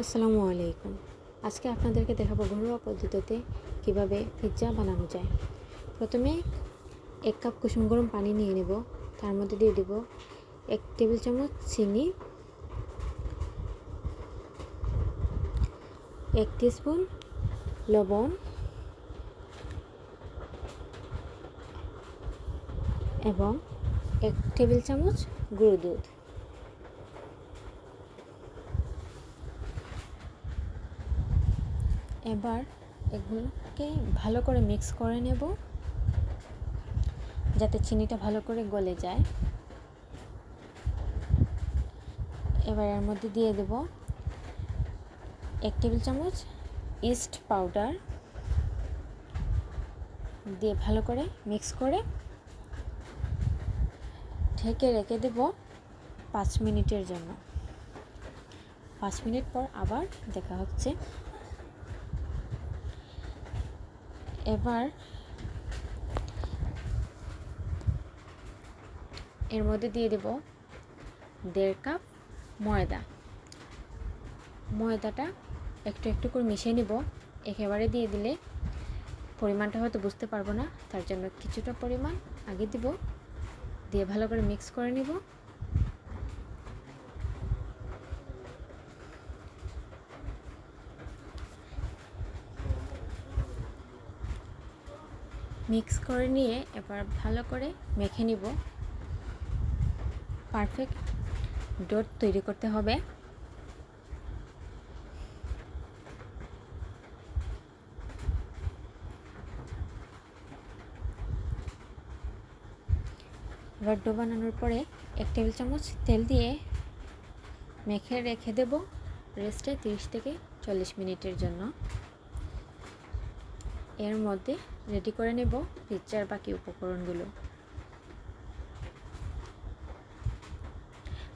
আসসালামু আলাইকুম। আজকে আপনাদেরকে দেখাবো ঘরোয়া পদ্ধতিতে কীভাবে পিৎজা বানানো যায়। প্রথমে এক কাপ কুসুম গরম পানি নিয়ে নেব। তার মধ্যে দিয়ে দেব এক টেবিল চামচ চিনি, এক স্পুন লবণ, এবং এক টেবিল চামচ গুঁড়ো দুধ। এবার এগুলোকে ভালো করে মিক্স করে নেব, যাতে চিনিটা ভালো করে গলে যায়। এবার এর মধ্যে দিয়ে দেব এক টেবিল চামচ ইস্ট পাউডার দিয়ে ভালো করে মিক্স করে ঢেকে রেখে দেব পাঁচ মিনিটের জন্য। পাঁচ মিনিট পর আবার দেখা হচ্ছে। এবার এর মধ্যে দিয়ে দেব দেড় কাপ ময়দা। ময়দাটা একটু একটু করে মিশিয়ে নেব। একেবারে দিয়ে দিলে পরিমাণটা হয়তো বুঝতে পারব না, তার জন্য কিছুটা পরিমাণ আগে দিব, দিয়ে ভালো করে মিক্স করে নেব। মিক্স করে নিয়ে এবার ভালো করে মেখে নিব। পারফেক্ট ডোট তৈরি করতে হবে। এবার বানানোর পরে এক টেবিল চামচ তেল দিয়ে মেখে রেখে দেব রেস্টে তিরিশ থেকে চল্লিশ মিনিটের জন্য। এর মধ্যে রেডি করে নেব পিৎজার বাকি উপকরণগুলো।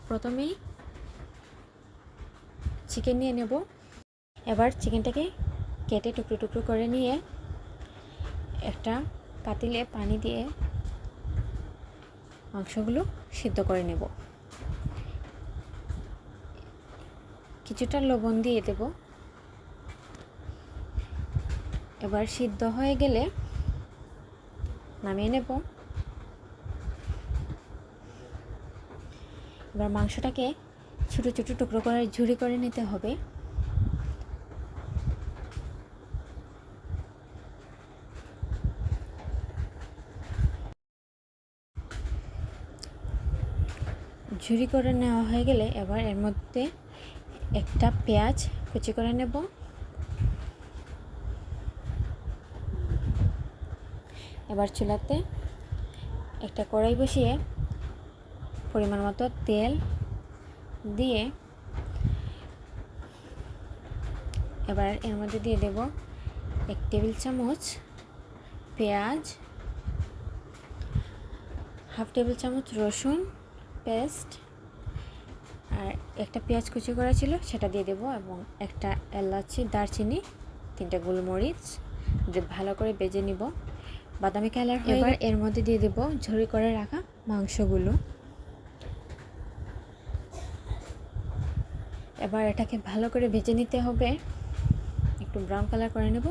প্রথমেই চিকেন নিয়ে নেব। এবার চিকেনটাকে কেটে টুকরো টুকরো করে নিয়ে একটা পাতিলে পানি দিয়ে মাংসগুলো সিদ্ধ করে নেব। কিছুটা লবণ দিয়ে দেবো। এবার সিদ্ধ হয়ে গেলে নামিয়ে নেব। এবার মাংসটাকে ছোটো ছোটো টুকরো করে ঝুড়ি করে নিতে হবে। ঝুড়ি করে নেওয়া হয়ে গেলে এবার এর মধ্যে একটা পেঁয়াজ কুচি করে নেব। এবার চুলাতে একটা কড়াই বসিয়ে পরিমাণ মতো তেল দিয়ে এবার এর মধ্যে দিয়ে দেব এক টেবিল চামচ পেঁয়াজ, হাফ টেবিল চামচ রসুন পেস্ট আর একটা পেঁয়াজ কুচি করা ছিল সেটা দিয়ে দেবো এবং একটা এলাচি, দারচিনি, তিনটা গোলমরিচ ভালো করে বেজে নিব। বাদামি কালার এবার এর মধ্যে দিয়ে দেব ঝরি করে রাখা মাংসগুলো। এবার এটাকে ভালো করে ভেজে নিতে হবে। একটু ব্রাউন কালার করে নেব।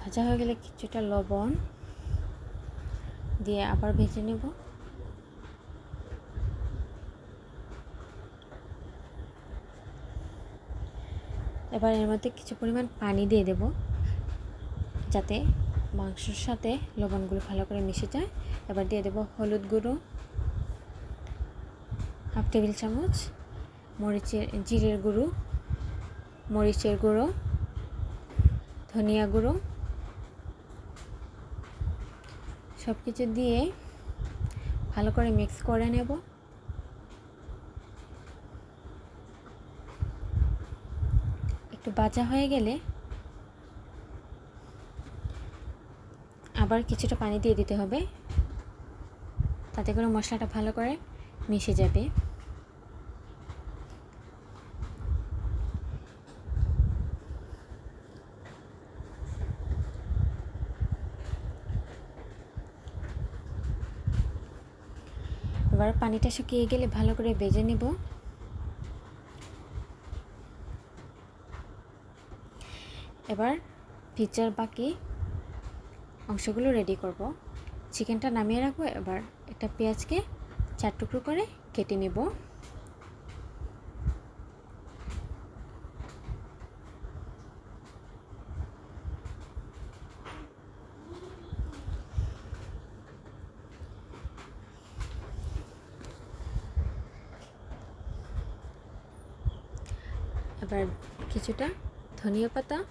ভাজা হয়ে গেলে কিছুটা লবণ। দিয়ে আবার ভেজে নেব। এবার এর মধ্যে কিছু পরিমাণ পানি দিয়ে দেব, যাতে মাংসর সাথে লবণগুলো ভালো করে মিশে যায়। এবার দিয়ে দেব হলুদ গুঁড়ো, হাফ টেবিল চামচ, মরিচের, জিরের গুঁড়ো, মরিচের গুঁড়ো, ধনিয়া গুঁড়ো সব কিছু দিয়ে ভালো করে মিক্স করে নেব। একটু বাজা হয়ে গেলে আবার কিছুটা পানি দিয়ে দিতে হবে। তাতে করে মশলাটা ভালো করে মিশে যাবে। এবার পানিটা শুকিয়ে গেলে ভালো করে ভেজে নেব। এবার পিৎজার বাকি অংশগুলো রেডি করব। চিকেনটা নামিয়ে রাখব, এবার একটা পেঁয়াজকে চার টুকরো করে কেটে নেব এবার কিছুটা ধনিয়া পাতা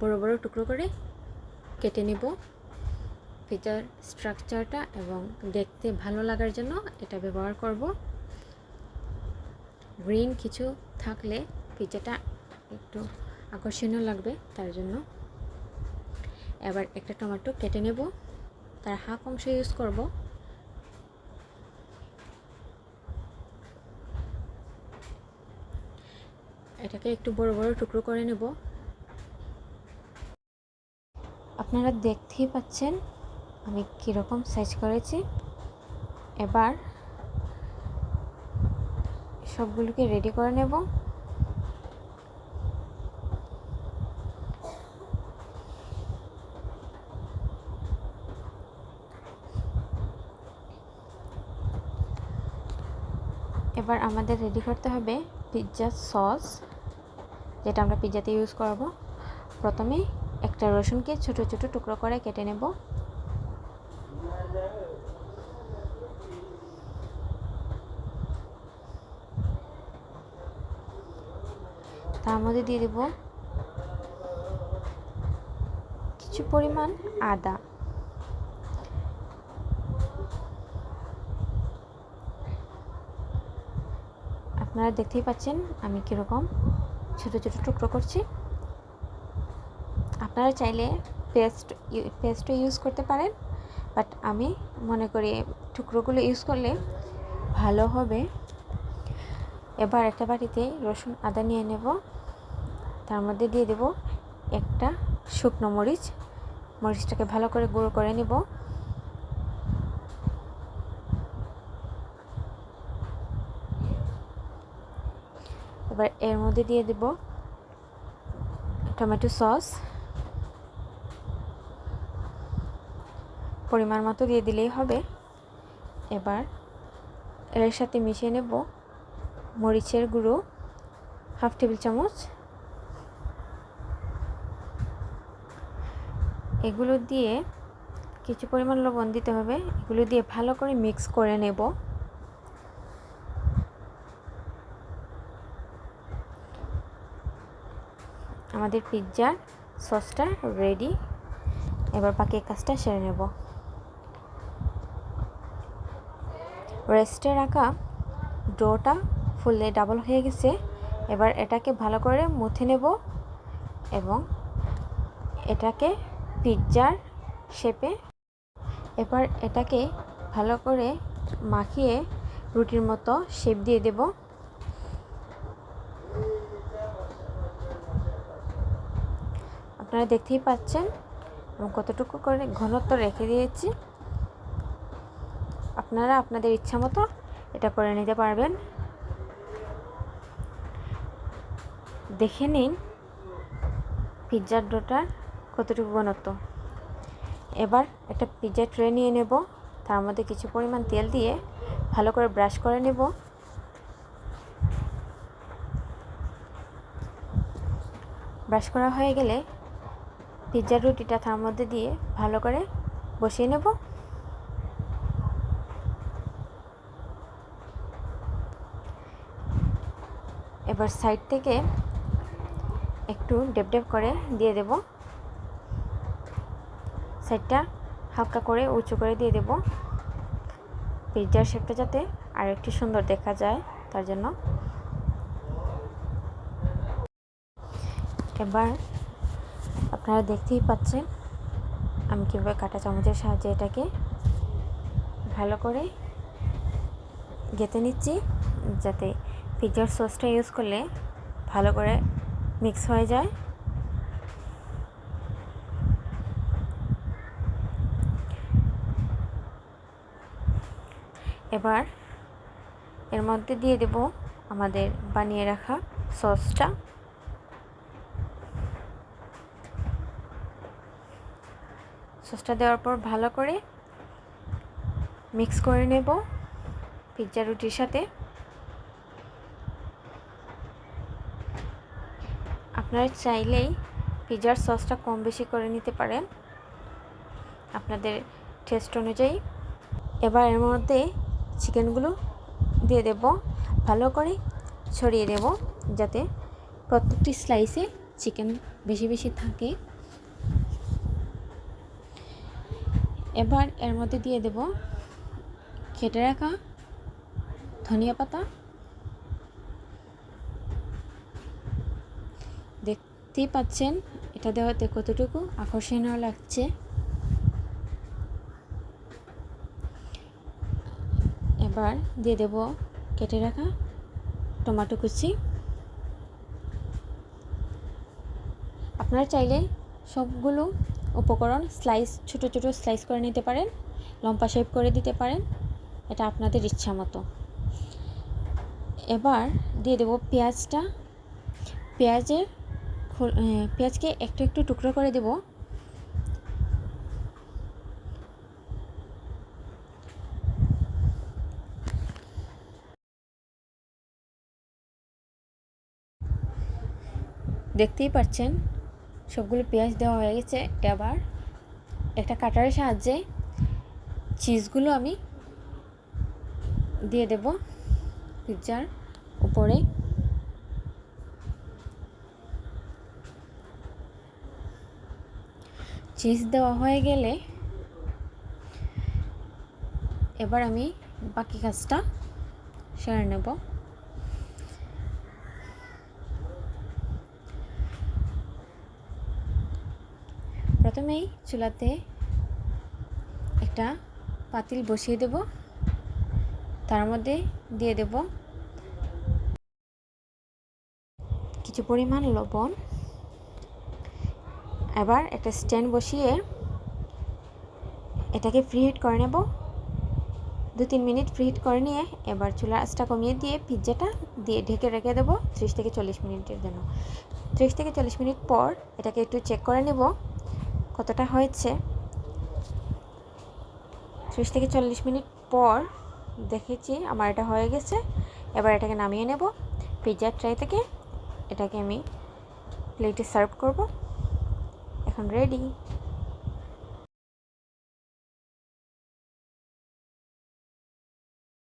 বড় বড় টুকরো করে কেটে নেব। পিজার স্ট্রাকচারটা এবং দেখতে ভালো লাগার জন্য এটা ব্যবহার করব। গ্রিন কিছু থাকলে পিজাটা একটু আকর্ষণীয় লাগবে তার জন্য। এবার একটা টমেটো কেটে নেব। তার হাফ অংশ ইউজ করব। এটাকে একটু বড় বড় টুকরো করে নেব। আপনারা দেখতেই পাচ্ছেন আমি কীরকম সাইজ করেছি। এবার সবগুলোকে রেডি করে নেব। এবার আমাদের রেডি করতে হবে পিৎজা সস যেটা আমরা পিৎজাতে ইউজ করব। প্রথমে একটা রসুনকে ছোট ছোট টুকরো করে কেটে নেব। তার মধ্যে দিয়ে দেব কিছু পরিমাণ আদা। আপনারা দেখতেই পাচ্ছেন আমি কীরকম ছোটো ছোটো টুকরো করছি। আপনারা চাইলে পেস্ট পেস্টও ইউজ করতে পারেন বাট আমি মনে করি টুকরোগুলো ইউজ করলে ভালো হবে। এবার একটা বাটিতে রসুন, আদা নিয়ে নেব। তার মধ্যে দিয়ে দেব একটা শুকনো মরিচ। মরিচটাকে ভালো করে গুঁড়ো করে নেব। এবার এর মধ্যে দিয়ে দেব টমেটো সস। পরিমাণ মতো দিয়ে দিলেই হবে। এবার এর সাথে মিশিয়ে নেব মরিচের গুঁড়ো, হাফ টেবিল চামচ। এগুলো দিয়ে কিছু পরিমাণ লবণ দিতে হবে। এগুলো দিয়ে ভালো করে মিক্স করে নেব। আমাদের পিৎজার সসটা রেডি এবার বাকি কাজটা সেরে নেব। রেস্টে রাখা ডোটা ফুলে ডাবল হয়ে গেছে। এবার এটাকে ভালো করে মুথে নেব এবং এটাকে পিৎজার শেপে এবার এটাকে ভালো করে মাখিয়ে রুটির মতো শেপ দিয়ে দেব। আপনারা দেখতেই পাচ্ছেন এবং কতটুকু করে ঘনত্ব রেখে দিয়েছি। আপনারা আপনাদের ইচ্ছা মতো এটা করে নিতে পারবেন। দেখে নিন পিৎজার ডোটার কতটুকু ঘনত্ব। এবার একটা পিৎজা ট্রে নিয়ে নেব, তার মধ্যে কিছু পরিমাণ তেল দিয়ে ভালো করে ব্রাশ করে নেব। ব্রাশ করা হয়ে গেলে পিৎজার রুটিটা তার মধ্যে দিয়ে ভালো করে বসিয়ে নেব। এবার সাইড থেকে একটু ডেপ ডেপ করে দিয়ে দেব। সাইডটা হালকা করে উঁচু করে দিয়ে দেব। পিৎজার শেপটা যাতে আর একটু সুন্দর দেখা যায় তার জন্য। এবার আপনারা দেখতেই পাচ্ছেন আমি কীভাবে কাটা চামচের সাহায্যে এটাকে ভালো করে গেঁথে নিচ্ছি, যাতে পিৎজার সসটা ইউজ করলে ভালো করে মিক্স হয়ে যায়। এবার এর মধ্যে দিয়ে দেব আমাদের বানিয়ে রাখা সসটা। সসটা দেওয়ার পর ভালো করে মিক্স করে নেব পিৎজা রুটির সাথে। আপনারা চাইলেই পিৎজার সসটা কম বেশি করে নিতে পারেন। আপনাদের টেস্ট অনুযায়ী। এবার এর মধ্যে চিকেনগুলো দিয়ে দেব। ভালো করে ছড়িয়ে দেব যাতে প্রত্যেকটি স্লাইসে চিকেন বেশি বেশি থাকে। এবার এর মধ্যে দিয়ে দেব কেটে রাখা ধনিয়া পাতা। দেখতেই পাচ্ছেন, এটা দেওয়াতে কতটুকু আকর্ষণীয় লাগছে। এবার দিয়ে দেব কেটে রাখা টমেটো কুচি। আপনারা চাইলে সবগুলো উপকরণ স্লাইস ছোট ছোট স্লাইস করে নিতে পারেন, লম্বা শেপ করে দিতে পারেন, এটা আপনাদের ইচ্ছা মতো। এবার দিয়ে দেব পেঁয়াজটা। পেঁয়াজের পেঁয়াজকে একটু একটু টুকরো করে দেব। দেখতেই পাচ্ছেন সবগুলো পেঁয়াজ দেওয়া হয়ে গেছে। এবার একটা কাটারের সাহায্যে চিজগুলো আমি দিয়ে দেব পিৎজার উপরে। চিজ দেওয়া হয়ে গেলে এবার আমি বাকি কাজটা সেরে নেব। প্রথমেই চুলাতে একটা পাতিল বসিয়ে দেব। তার মধ্যে দিয়ে দেব কিছু পরিমাণ লবণ। এবার একটা স্ট্যান্ড বসিয়ে এটাকে ফ্রি হিট করে নেব। দু তিন মিনিট ফ্রি হিট করে নিয়ে এবার চুলা আঁচটা কমিয়ে দিয়ে পিৎজাটা দিয়ে ঢেকে রেখে দেবো ত্রিশ থেকে চল্লিশ মিনিটের জন্য। ত্রিশ থেকে চল্লিশ মিনিট পর এটাকে একটু চেক করে নেব। কতটা হয়েছে? ত্রিশ থেকে চল্লিশ মিনিট পর দেখেছি, আমার এটা হয়ে গেছে। এবার এটাকে নামিয়ে নেব। পিৎজার ট্রাই থেকে এটাকে আমি প্লেটে সার্ভ করব। এখন রেডি